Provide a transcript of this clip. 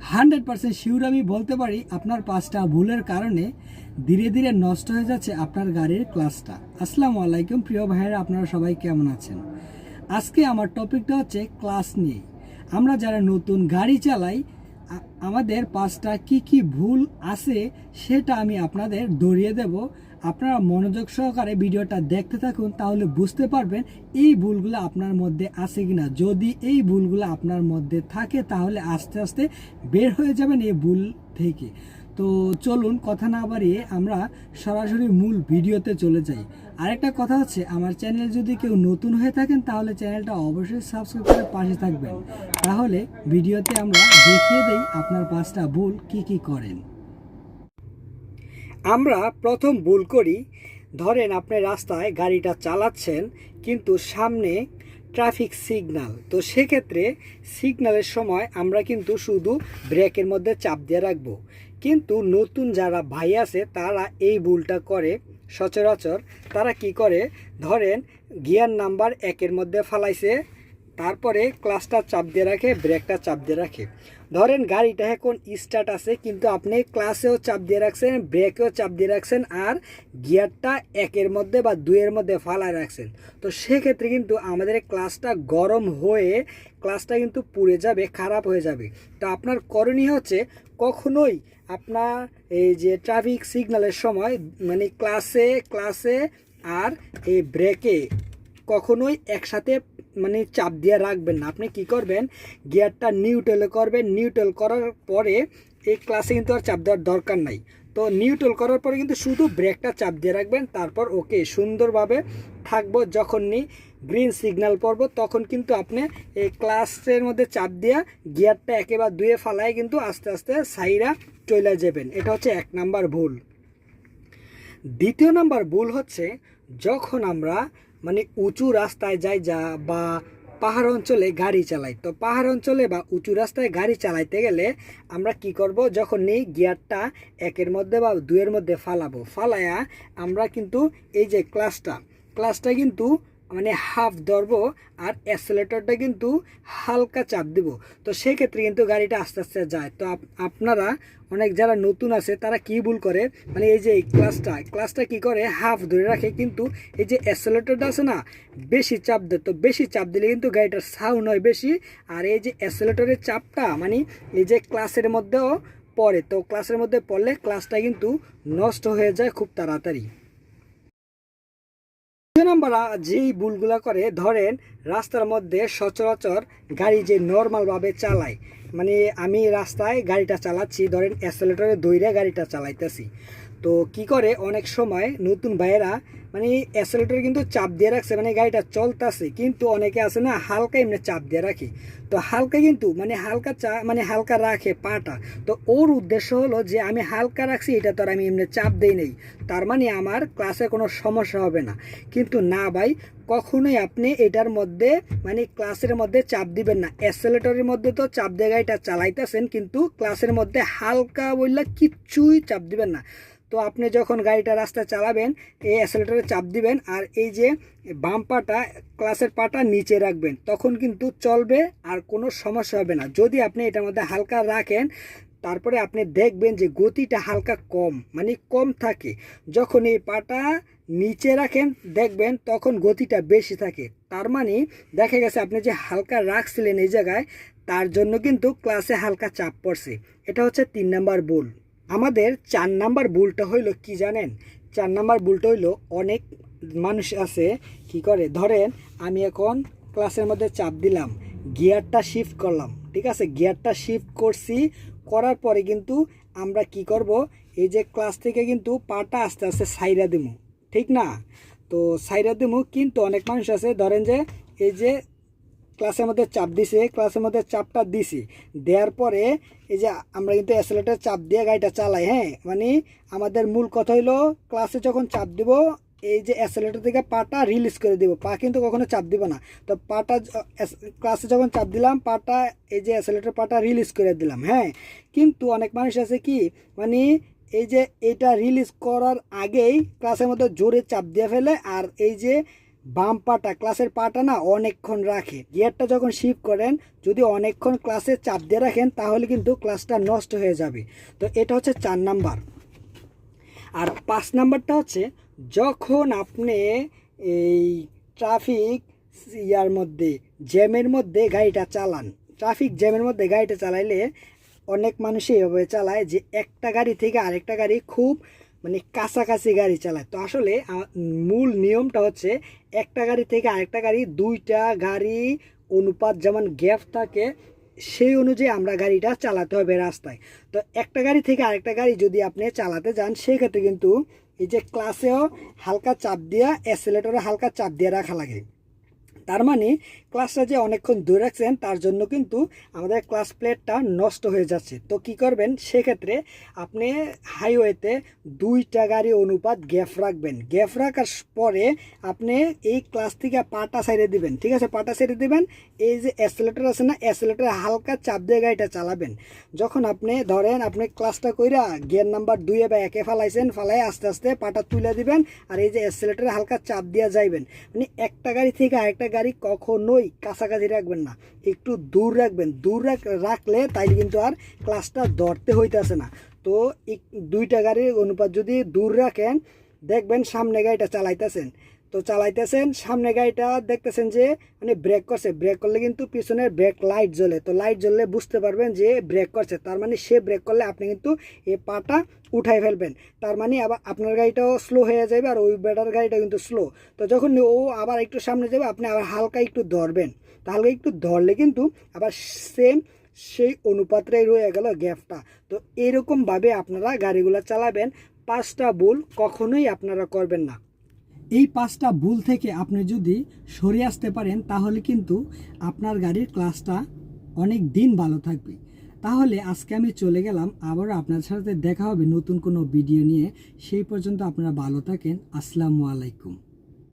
Hundred percent sure আমি বলতে পারি আপনার পাঁচটা ভুলের কারণে ধীরে ধীরে নষ্ট হয়ে যাচ্ছে আপনার গাড়ির ক্লাসটা আসসালামু আলাইকুম, প্রিয় ভাইয়েরা, আপনারা সবাই কেমন আছেন? আজকে আমার টপিকটা হচ্ছে ক্লাস নিয়ে। আমরা যারা নতুন গাড়ি চালাই আমাদের পাঁচটা কি কি ভুল আছে সেটা আমি আপনাদের ধরিয়ে দেব। আপনারা মনোযোগ সহকারে ভিডিওটা দেখতে থাকুন, তাহলে বুঝতে পারবেন এই ভুলগুলো আপনার মধ্যে আছে কিনা। যদি এই ভুলগুলো আপনার মধ্যে থাকে, তাহলে আস্তে আস্তে বের হয়ে যাবেন এই ভুল থেকে। তো চলুন কথা না বাড়িয়ে আমরা সরাসরি মূল ভিডিওতে চলে যাই। আরেকটা কথা হচ্ছে, আমার চ্যানেল যদি কেউ নতুন হয়ে থাকেন, তাহলে চ্যানেলটা অবশ্যই সাবস্ক্রাইব করে পাশে থাকবেন। তাহলে ভিডিওতে আমরা দেখিয়ে দেই আপনার পাঁচটা ভুল কি কি করেন। আমরা প্রথম ভুল করি। ধরেন আপনি রাস্তায় গাড়িটা চালাচ্ছেন, কিন্তু সামনে ট্রাফিক সিগনাল তো সেক্ষেত্রে সিগনালের সময় আমরা কিন্তু শুধু ব্রেকের মধ্যে চাপ দিয়ে রাখব। কিন্তু নতুন যারা ভাই আছে, তারা এই ভুলটা করে সচরাচর। তারা কি করে? ধরেন গিয়ার নাম্বার একের মধ্যে ফালাইছে, তারপরে ক্লাসটা চাপ দিয়ে রাখে ব্রেকটা চাপ দিয়ে রাখে। ধরেন গাড়িটা এখন স্টার্ট আছে, কিন্তু আপনি ক্লাসেও চাপ দিয়ে রাখছেন ব্রেকেও চাপ দিয়ে রাখছেন আর গিয়ারটা একের মধ্যে বা দুইয়ের মধ্যে ফালায় রাখছেন। তো সেক্ষেত্রে কিন্তু আমাদের ক্লাসটা গরম হয়ে ক্লাসটা কিন্তু পুড়ে যাবে, খারাপ হয়ে যাবে। তো আপনার করণীয় হচ্ছে কখনোই আপনার এই যে ট্রাফিক সিগন্যালের সময় মানে ক্লাসে ক্লাসে আর এই ব্রেকে কখনোই একসাথে মানে চাপ দিয়ে রাখবেন না। আপনি কি করবেন? গিয়ারটা নিউট্রালে করবেন। নিউট্রাল করার পরে এই ক্লাসে কিন্তু আর চাপ দেওয়ার দরকার নাই। তো নিউট্রাল করার পরে কিন্তু শুধু ব্রেকটা চাপ দিয়ে রাখবেন। তারপর ওকে সুন্দরভাবে থাকব যখন নি গ্রিন সিগন্যাল পড়ব, তখন কিন্তু আপনি এই ক্লাসের মধ্যে চাপ দিয়া গিয়ারটা একেবারে দুয়ে ফালায় কিন্তু আস্তে আস্তে সাইরা চলে যাবেন। এটা হচ্ছে এক নাম্বার ভুল। দ্বিতীয় নাম্বার ভুল হচ্ছে, যখন আমরা মানে উঁচু রাস্তায় যাই যা বা পাহাড় অঞ্চলে গাড়ি চালাই। তো পাহাড় অঞ্চলে বা উঁচু রাস্তায় গাড়ি চালাইতে গেলে আমরা কি করব? যখন এই গিয়ারটা একের মধ্যে বা দুয়ের মধ্যে ফালাবো, ফালায়া আমরা কিন্তু এই যে ক্লাসটা ক্লাসটা কিন্তু মানে হাফ ধরবো আর অ্যাসেলেটরটা কিন্তু হালকা চাপ দিব। তো সেক্ষেত্রে কিন্তু গাড়িটা আস্তে আস্তে যায়। তো আপ- আপনারা অনেক যারা নতুন আছে, তারা কি ভুল করে? মানে এই যে এই ক্লাসটা ক্লাসটা কি করে? হাফ ধরে রাখে কিন্তু এই যে অ্যাসেলেটরটা আছে না, বেশি চাপ দেয়। তো বেশি চাপ দিলে কিন্তু গাড়িটার সাউন্ড হয় বেশি আর এই যে অ্যাসেলেটরের চাপটা মানে এই যে ক্লাসের মধ্যেও পড়ে। তো ক্লাসের মধ্যে পড়লে ক্লাসটা কিন্তু নষ্ট হয়ে যায় খুব তাড়াতাড়ি। নাম্বার যেই ভুলগুলা করে, ধরেন রাস্তার মধ্যে সচরাচর গাড়ি যে নর্মালভাবে চালায় মানে আমি রাস্তায় গাড়িটা চালাচ্ছি, ধরেন অ্যাসেলেটরে দৈরে গাড়িটা চালাইতেছি। তো কি করে? অনেক সময় নতুন ভাইয়েরা মানে অ্যাসেলেটরে কিন্তু চাপ দিয়ে রাখছে মানে গাড়িটা চলতেছে, কিন্তু অনেকে আছে না হালকা এমনি চাপ দিয়ে রাখে। তো হালকা কিন্তু মানে হালকা চা মানে হালকা রাখে পাটা। তো ওর উদ্দেশ্য হলো যে আমি হালকা রাখছি, এটা তো আর আমি এমনি চাপ দেই নেই। তার মানে আমার ক্লাসে কোনো সমস্যা হবে না। কিন্তু না ভাই, কখনোই আপনি এটার মধ্যে মানে ক্লাসের মধ্যে চাপ দিবেন না। অ্যাসেলেটরের মধ্যে তো চাপ দিয়ে গাড়িটা চালাইতেছেন, কিন্তু ক্লাসের মধ্যে হালকা বললে কিচ্ছুই চাপ দিবেন না। তো আপনি যখন গাড়িটা রাস্তায় চালাবেন, এই অ্যাসেলেটারে চাপ দিবেন আর এই যে বাম পাটা ক্লাসের পাটা নিচে রাখবেন, তখন কিন্তু চলবে আর কোনো সমস্যা হবে না। যদি আপনি এটার মধ্যে হালকা রাখেন, তারপরে আপনি দেখবেন যে গতিটা হালকা কম মানে কম থাকে। যখন এই পাটা নিচে রাখেন, দেখবেন তখন গতিটা বেশি থাকে। তার মানে দেখা গেছে আপনি যে হালকা রাখছিলেন এই জায়গায়, তার জন্য কিন্তু ক্লাসে হালকা চাপ পড়ছে। এটা হচ্ছে তিন নাম্বার ভুল আমাদের চার নাম্বার ভুলটা হইল কি জানেন? চার নাম্বার ভুলটা হইল অনেক মানুষ আছে কি করে? ধরেন আমি এখন ক্লাসের মধ্যে চাপ দিলাম, গিয়ারটা শিফট করলাম, ঠিক আছে? গিয়ারটা শিফট করছি, করার পরে কিন্তু আমরা কি করব? এই যে ক্লাস থেকে কিন্তু পাটা আস্তে আস্তে সাইরা দিমু, ঠিক না? তো সাইরা দিমু কিন্তু অনেক মানুষ আছে, ধরেন যে এই যে ক্লাসের মধ্যে চাপ দিছে, ক্লাসের মধ্যে চাপটা দিছি। দেওয়ার পরে এই যে আমরা কিন্তু অ্যাসেলেটার চাপ দিয়ে গাড়িটা চালাই হ্যাঁ? মানে আমাদের মূল কথা হইল, ক্লাসে যখন চাপ দিব, এই যে অ্যাসেলেটার থেকে পাটা রিলিজ করে দিব। পা কিন্তু কখনো চাপ দিব না। তো পাটা ক্লাসে যখন চাপ দিলাম, পাটা, এই যে অ্যাসেলেটার পাটা রিলিজ করে দিলাম হ্যাঁ? কিন্তু অনেক মানুষ আছে কি মানে এই যে এটা রিলিজ করার আগেই ক্লাসের মধ্যে জোরে চাপ দিয়ে ফেলে, আর এই যে বাম পাটা ক্লাসের পাটা না অনেকক্ষণ রাখে। গিয়ারটা যখন শিফট করেন, যদি অনেকক্ষণ ক্লাসে চাপ দিয়ে রাখেন, তাহলে কিন্তু ক্লাসটা নষ্ট হয়ে যাবে। তো এটা হচ্ছে চার নাম্বার। আর পাঁচ নাম্বারটা হচ্ছে, যখন আপনি এই ট্রাফিক ইয়ার মধ্যে, জ্যামের মধ্যে গাড়িটা চালান ট্রাফিক জ্যামের মধ্যে গাড়িটা চালাইলে অনেক মানুষই এভাবে চালায় যে একটা গাড়ি থেকে আরেকটা গাড়ি খুব মানে কাছাকাছি গাড়ি চালায়। তো আসলে মূল নিয়মটা হচ্ছে একটা গাড়ি থেকে আরেকটা গাড়ি, দুইটা গাড়ি অনুপাত যেমন গ্যাপ থাকে, সেই অনুযায়ী আমরা গাড়িটা চালাতে হবে রাস্তায়। তো একটা গাড়ি থেকে আরেকটা গাড়ি যদি আপনি চালাতে যান, সেক্ষেত্রে কিন্তু এই যে ক্লাসেও হালকা চাপ দিয়া অ্যাসেলেটরে হালকা চাপ দিয়ে রাখা লাগে। তার মানে ক্লাসটা যে অনেকক্ষণ দূরে রাখছেন, তার জন্য কিন্তু আমাদের ক্লাস প্লেটটা নষ্ট হয়ে যাচ্ছে। তো কি করবেন? সেক্ষেত্রে আপনি হাইওয়েতে দুইটা গাড়ি অনুপাত গ্যাপ রাখবেন। গ্যাপ রাখার পরে আপনি এই ক্লাস থেকে পাটা সাইডে দিবেন। ঠিক আছে? পাটা সাইডে দিবেন। এই যে অ্যাসেলেটর আছে না অ্যাসেলেটরে হালকা চাপ দিয়ে গাড়িটা চালাবেন। যখন আপনি ধরেন আপনি ক্লাসটা কইরা গিয়ার নাম্বার দুইয়ে বা একে ফালাইছেন, ফালাই আস্তে আস্তে পাটা তুলে দিবেন আর এই যে অ্যাসেলেটরে হালকা চাপ দিয়ে যাইবেন। মানে একটা গাড়ি থেকে আরেকটা গাড়ি কখনোই কাছাকাছি রাখবেন না। একটু দূর রাখবেন। দূর রাখ- রাখলে তাইলে কিন্তু আর ক্লাসটা ধরতে হইতেছে না। তো দুইটা গাড়ির অনুপাত যদি দূর রাখেন, দেখবেন সামনে গাড়িটা চালাইতেছেন। তো চালাইতেছেন, সামনে গাড়িটা দেখতেছেন যে মানে ব্রেক করছে। ব্রেক করলে কিন্তু পিছনের ব্রেক লাইট জ্বলে। তো লাইট জ্বললে বুঝতে পারবেন যে ব্রেক করছে। তার মানে সে ব্রেক করলে আপনি কিন্তু এই পাটা উঠাই ফেলবেন। তার মানে আবার আপনার গাড়িটাও স্লো হয়ে যাবে আর ওই বেটার গাড়িটা কিন্তু স্লো তো যখন ও আবার একটু সামনে যাবে, আপনি আবার হালকা একটু ধরবেন। তাহলে একটু ধরলে কিন্তু আবার সেম সেই অনুপাতটাই রয়ে গেল গ্যাপটা। তো এরকমভাবে আপনারা গাড়িগুলো চালাবেন। পাঁচটা ভুল কখনোই আপনারা করবেন না। এই পাঁচটা ভুল থেকে আপনি যদি সরে আসতে পারেন, তাহলে কিন্তু আপনার গাড়ির ক্লাসটা অনেক দিন ভালো থাকবে। তাহলে আজকে আমি চলে গেলাম আবারও আপনার সাথে দেখা হবে নতুন কোনো ভিডিও নিয়ে। সেই পর্যন্ত আপনারা ভালো থাকেন। আসসালামু আলাইকুম।